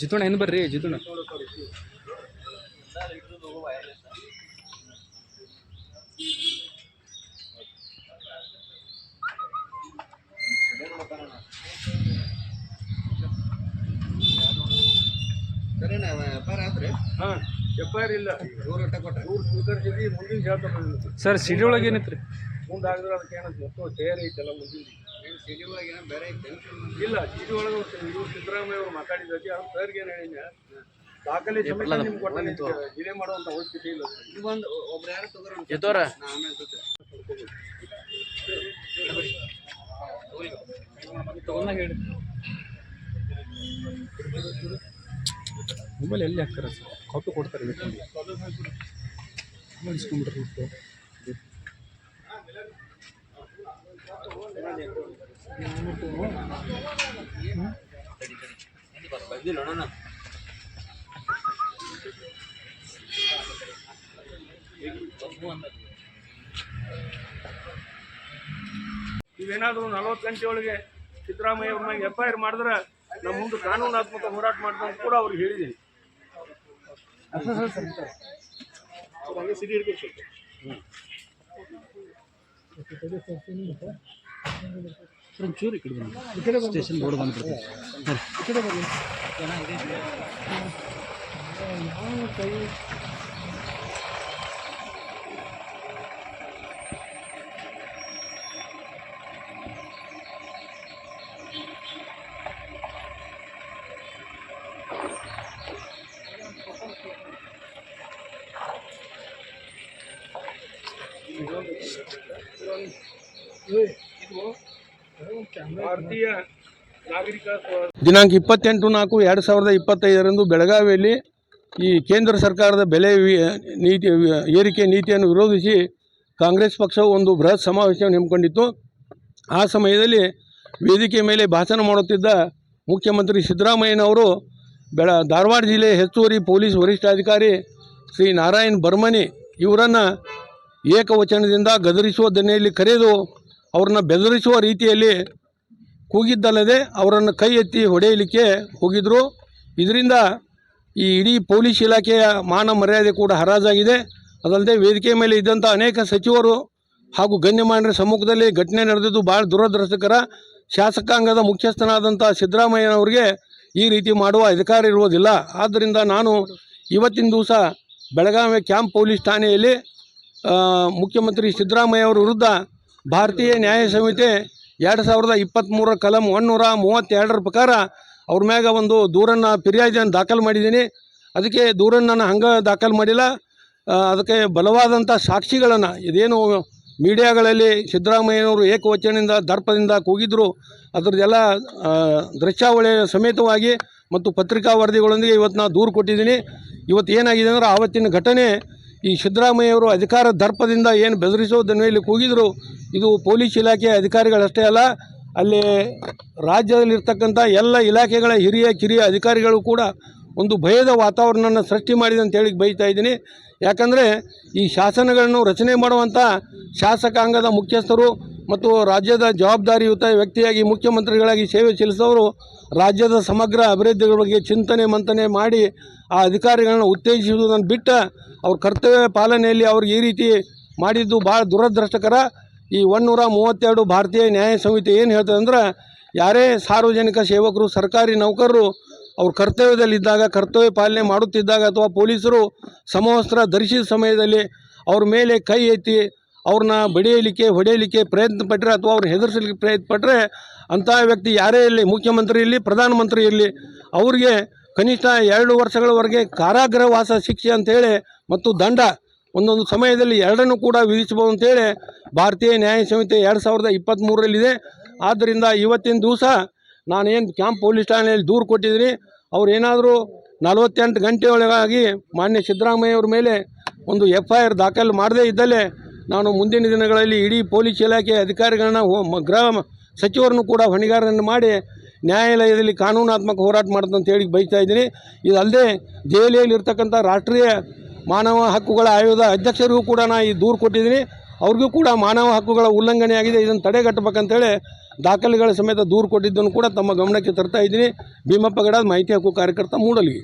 ಜಿತುಣ ಏನು ಬರ್ರಿ ಜಿತುಣ. ಹಾಂ ಎಫ್ ಐ ವ್ಯಾಪಾರ ಇಲ್ಲ. ನೂರು ಜೊತೆ ಮುಂದಿನ ಹೇಳ್ತಾರೆ ಸರ್ ಸಿಡಿ ಒಳಗೆ ಏನೈತ್ರಿ? ಮುಂದೆ ಆಗಿದ್ರೆ ಅದಕ್ಕೆ ಏನಂತ ಸಿಡಿ ತಯಾರಿ ಐತಲ್ಲ ಮುಂದಿನ ಇಲ್ಲ ಸಿಡಿ ಒಳಗೆ ಇವ್ರು ಸಿದ್ದರಾಮಯ್ಯ ಅವ್ರು ಮಾತಾಡಿದ್ದಕ್ಕೆ ಅವ್ರು ಸರ್ಗೆ ಏನು ಹೇಳಿನ ದಾಖಲೆ ಸಮೇತ ನಿಮ್ಗೆ ಕೊಟ್ಟ ಇದೇ ಮಾಡುವಂಥ ಅವಶ್ಯಕತೆ ಇಲ್ಲ. ಎತ್ತೋರ ತಗೊಂಡಾಗ ಹೇಳಿ. ಮೊಬೈಲ್ ಎಲ್ಲಿ ಹಾಕ್ತಾರೆ ಸರ್? ಕಾಪಿ ಕೊಡ್ತಾರೆ ಬೇಕಂದ್ರೆ ಇಸ್ಕೊಂಡ್ಬಿಟ್ರೆ ನೀವೇನಾದರೂ ನಲವತ್ತು ಗಂಟೆ ಒಳಗೆ ಸಿದ್ದರಾಮಯ್ಯ ಅವ್ರ ಎಫ್ ಐ ಆರ್ ಮಾಡಿದ್ರೆ ನಮ್ಮ ಮುಂದೆ ಕಾನೂನಾತ್ಮಕ ಹೋರಾಟ ಮಾಡ್ತಾರೆ ಕೂಡ ಅವ್ರಿಗೆ ಹೇಳಿದ್ದೀನಿ. ಅವ್ರು ಹಂಗೆ ಸಿಡಿ ಸ್ಟೇಷನ್ ಬೋರ್ಡ್ ಒಂಚೂರು ಈ ಕಡೆ ಬನ್ನಿ ಸ್ಟೇಷನ್ ಬೋರ್ಡ್ ಭಾರತೀಯ ನಾಗರಿಕ ದಿನಾಂಕ ಇಪ್ಪತ್ತೆಂಟು ನಾಲ್ಕು ಎರಡು ಸಾವಿರದ ಇಪ್ಪತ್ತೈದರಂದು ಬೆಳಗಾವಿಯಲ್ಲಿ ಈ ಕೇಂದ್ರ ಸರ್ಕಾರದ ಬೆಲೆ ನೀತಿ ಏರಿಕೆ ನೀತಿಯನ್ನು ವಿರೋಧಿಸಿ ಕಾಂಗ್ರೆಸ್ ಪಕ್ಷವು ಒಂದು ಬೃಹತ್ ಸಮಾವೇಶವನ್ನು ಹಮ್ಮಿಕೊಂಡಿತ್ತು. ಆ ಸಮಯದಲ್ಲಿ ವೇದಿಕೆ ಮೇಲೆ ಭಾಷಣ ಮಾಡುತ್ತಿದ್ದ ಮುಖ್ಯಮಂತ್ರಿ ಸಿದ್ದರಾಮಯ್ಯನವರು ಬೆಳ ಧಾರವಾಡ ಜಿಲ್ಲೆ ಹೆಚ್ಚುವರಿ ಪೊಲೀಸ್ ವರಿಷ್ಠಾಧಿಕಾರಿ ಶ್ರೀ ನಾರಾಯಣ್ ಬರ್ಮನಿ ಇವರನ್ನು ಏಕವಚನದಿಂದ ಗದರಿಸುವ ದನಿಯಲ್ಲಿ ಕರೆದು ಅವ್ರನ್ನ ಬೆದರಿಸುವ ರೀತಿಯಲ್ಲಿ ಕೂಗಿದ್ದಲ್ಲದೆ ಅವರನ್ನು ಕೈ ಎತ್ತಿ ಹೊಡೆಯಲಿಕ್ಕೆ ಹೋಗಿದ್ದರು ಇದರಿಂದ ಈ ಇಡೀ ಪೊಲೀಸ್ ಇಲಾಖೆಯ ಮಾನ ಮರ್ಯಾದೆ ಕೂಡ ಹರಾಜಾಗಿದೆ. ಅದಲ್ಲದೆ ವೇದಿಕೆ ಮೇಲೆ ಇದ್ದಂಥ ಅನೇಕ ಸಚಿವರು ಹಾಗೂ ಗಣ್ಯಮಾನ್ಯರ ಸಮ್ಮುಖದಲ್ಲಿ ಘಟನೆ ನಡೆದಿದ್ದು ಭಾಳ ದುರದೃಷ್ಟಕರ. ಶಾಸಕಾಂಗದ ಮುಖ್ಯಸ್ಥನಾದಂಥ ಸಿದ್ದರಾಮಯ್ಯನವರಿಗೆ ಈ ರೀತಿ ಮಾಡುವ ಅಧಿಕಾರ ಇರುವುದಿಲ್ಲ. ಆದ್ದರಿಂದ ನಾನು ಇವತ್ತಿನ ದಿವಸ ಬೆಳಗಾವಿ ಕ್ಯಾಂಪ್ ಪೊಲೀಸ್ ಠಾಣೆಯಲ್ಲಿ ಮುಖ್ಯಮಂತ್ರಿ ಸಿದ್ದರಾಮಯ್ಯ ಅವರ ವಿರುದ್ಧ ಭಾರತೀಯ ನ್ಯಾಯ ಸಂಹಿತೆ ಎರಡು ಸಾವಿರದ ಇಪ್ಪತ್ತ್ಮೂರರ ಕಲಂ ಒನ್ನೂರ ಮೂವತ್ತೆರಡರ ಪ್ರಕಾರ ಅವ್ರ ಮ್ಯಾಗ ಒಂದು ದೂರನ್ನು ಫಿರ್ಯಾದಿಯನ್ನು ದಾಖಲು ಮಾಡಿದ್ದೀನಿ. ಅದಕ್ಕೆ ದೂರನ್ನು ನಾನು ಹಂಗೆ ದಾಖಲು ಮಾಡಿಲ್ಲ. ಅದಕ್ಕೆ ಬಲವಾದಂಥ ಸಾಕ್ಷಿಗಳನ್ನು, ಇದೇನು ಮೀಡಿಯಾಗಳಲ್ಲಿ ಸಿದ್ದರಾಮಯ್ಯನವರು ಏಕವಚನದಿಂದ, ದರ್ಪದಿಂದ ಕೂಗಿದ್ರು, ಅದರದ್ದೆಲ್ಲ ದೃಶ್ಯಾವಳಿ ಸಮೇತವಾಗಿ ಮತ್ತು ಪತ್ರಿಕಾ ವರದಿಗಳೊಂದಿಗೆ ಇವತ್ತು ನಾನು ದೂರು ಕೊಟ್ಟಿದ್ದೀನಿ. ಇವತ್ತು ಏನಾಗಿದೆ ಅಂದ್ರೆ, ಆವತ್ತಿನ ಘಟನೆ ಈ ಸಿದ್ದರಾಮಯ್ಯವರು ಅಧಿಕಾರ ದರ್ಪದಿಂದ ಏನು ಬೆದರಿಸೋ ದನಿಯಲ್ಲಿ ಕೂಗಿದ್ರು, ಇದು ಪೊಲೀಸ್ ಇಲಾಖೆಯ ಅಧಿಕಾರಿಗಳಷ್ಟೇ ಅಲ್ಲ, ಅಲ್ಲಿ ರಾಜ್ಯದಲ್ಲಿರ್ತಕ್ಕಂಥ ಎಲ್ಲ ಇಲಾಖೆಗಳ ಹಿರಿಯ ಕಿರಿಯ ಅಧಿಕಾರಿಗಳು ಕೂಡ ಒಂದು ಭಯದ ವಾತಾವರಣನ ಸೃಷ್ಟಿ ಮಾಡಿದೆ ಅಂತ ಹೇಳಿ ಬೈತಾ ಇದ್ದೀನಿ. ಯಾಕಂದರೆ ಈ ಶಾಸನಗಳನ್ನು ರಚನೆ ಮಾಡುವಂಥ ಶಾಸಕಾಂಗದ ಮುಖ್ಯಸ್ಥರು ಮತ್ತು ರಾಜ್ಯದ ಜವಾಬ್ದಾರಿಯುತ ವ್ಯಕ್ತಿಯಾಗಿ, ಮುಖ್ಯಮಂತ್ರಿಗಳಾಗಿ ಸೇವೆ ಸಲ್ಲಿಸಿದವರು ರಾಜ್ಯದ ಸಮಗ್ರ ಅಭಿವೃದ್ಧಿಗಳ ಬಗ್ಗೆ ಚಿಂತನೆ ಮಂಥನೆ ಮಾಡಿ ಆ ಅಧಿಕಾರಿಗಳನ್ನು ಉತ್ತೇಜಿಸುವುದನ್ನು ಬಿಟ್ಟು ಅವ್ರ ಕರ್ತವ್ಯ ಪಾಲನೆಯಲ್ಲಿ ಅವ್ರಿಗೆ ಈ ರೀತಿ ಮಾಡಿದ್ದು ಭಾಳ ದುರದೃಷ್ಟಕರ. ಈ ಒನ್ನೂರ ಮೂವತ್ತೆರಡು ಭಾರತೀಯ ನ್ಯಾಯ ಸಂಹಿತೆ ಏನು ಹೇಳ್ತದೆ ಅಂದ್ರೆ, ಯಾರೇ ಸಾರ್ವಜನಿಕ ಸೇವಕರು, ಸರ್ಕಾರಿ ನೌಕರರು ಅವ್ರ ಕರ್ತವ್ಯದಲ್ಲಿದ್ದಾಗ, ಕರ್ತವ್ಯ ಪಾಲನೆ ಮಾಡುತ್ತಿದ್ದಾಗ ಅಥವಾ ಪೊಲೀಸರು ಸಮವಸ್ತ್ರ ಧರಿಸಿದ ಸಮಯದಲ್ಲಿ ಅವ್ರ ಮೇಲೆ ಕೈ ಎತ್ತಿ ಅವ್ರನ್ನ ಬಡಿಯಲಿಕ್ಕೆ, ಹೊಡೆಯಲಿಕ್ಕೆ ಪ್ರಯತ್ನ ಪಟ್ಟರೆ ಅಥವಾ ಅವ್ರು ಹೆದರಿಸಲಿಕ್ಕೆ ಪ್ರಯತ್ನ ಪಟ್ಟರೆ ಅಂತಹ ವ್ಯಕ್ತಿ ಯಾರೇ ಇರಲಿ, ಮುಖ್ಯಮಂತ್ರಿ ಇರಲಿ, ಪ್ರಧಾನಮಂತ್ರಿ ಇರಲಿ, ಅವ್ರಿಗೆ ಕನಿಷ್ಠ ಎರಡು ವರ್ಷಗಳವರೆಗೆ ಕಾರಾಗೃಹವಾಸ ಶಿಕ್ಷೆ ಅಂತೇಳಿ ಮತ್ತು ದಂಡ ಒಂದೊಂದು ಸಮಯದಲ್ಲಿ ಎರಡನ್ನೂ ಕೂಡ ವಿಧಿಸಬಹುದು ಅಂತೇಳಿ ಭಾರತೀಯ ನ್ಯಾಯ ಸಂಹಿತೆ ಎರಡು ಸಾವಿರದ ಇಪ್ಪತ್ತ್ಮೂರರಲ್ಲಿದೆ. ಆದ್ದರಿಂದ ಇವತ್ತಿನ ದಿವಸ ನಾನೇನು ಕ್ಯಾಂಪ್ ಪೊಲೀಸ್ ಠಾಣೆಯಲ್ಲಿ ದೂರು ಕೊಟ್ಟಿದ್ದೀನಿ. ಅವ್ರು ಏನಾದರೂ ನಲವತ್ತೆಂಟು ಗಂಟೆ ಒಳಗಾಗಿ ಮಾನ್ಯ ಸಿದ್ದರಾಮಯ್ಯವ್ರ ಮೇಲೆ ಒಂದು ಎಫ್ ಐ ಆರ್ ದಾಖಲು ಮಾಡದೇ ಇದ್ದಲ್ಲೇ ನಾನು ಮುಂದಿನ ದಿನಗಳಲ್ಲಿ ಇಡೀ ಪೊಲೀಸ್ ಇಲಾಖೆ ಅಧಿಕಾರಿಗಳನ್ನ ಗೃಹ ಸಚಿವರನ್ನು ಕೂಡ ಹೊಣೆಗಾರರನ್ನು ಮಾಡಿ ನ್ಯಾಯಾಲಯದಲ್ಲಿ ಕಾನೂನಾತ್ಮಕ ಹೋರಾಟ ಮಾಡೋದು ಅಂತ ಹೇಳಿ ಬಯಸ್ತಾ ಇದ್ದೀನಿ. ಇದಲ್ಲದೆ ದೆಹಲಿಯಲ್ಲಿ ಇರ್ತಕ್ಕಂಥ ರಾಷ್ಟ್ರೀಯ ಮಾನವ ಹಕ್ಕುಗಳ ಆಯೋಗದ ಅಧ್ಯಕ್ಷರಿಗೂ ಕೂಡ ನಾನು ಈ ದೂರು ಕೊಟ್ಟಿದ್ದೀನಿ. ಅವ್ರಿಗೂ ಕೂಡ ಮಾನವ ಹಕ್ಕುಗಳ ಉಲ್ಲಂಘನೆಯಾಗಿದೆ. ಇದನ್ನು ತಡೆಗಟ್ಟಬೇಕಂತೇಳಿ ದಾಖಲೆಗಳ ಸಮೇತ ದೂರು ಕೊಟ್ಟಿದ್ದನ್ನು ಕೂಡ ತಮ್ಮ ಗಮನಕ್ಕೆ ತರ್ತಾ ಇದ್ದೀನಿ. ಭೀಮಪ್ಪಗಡ ಮಾಹಿತಿ ಹಕ್ಕು ಕಾರ್ಯಕರ್ತ ಮೂಡಲ್ಗಿ.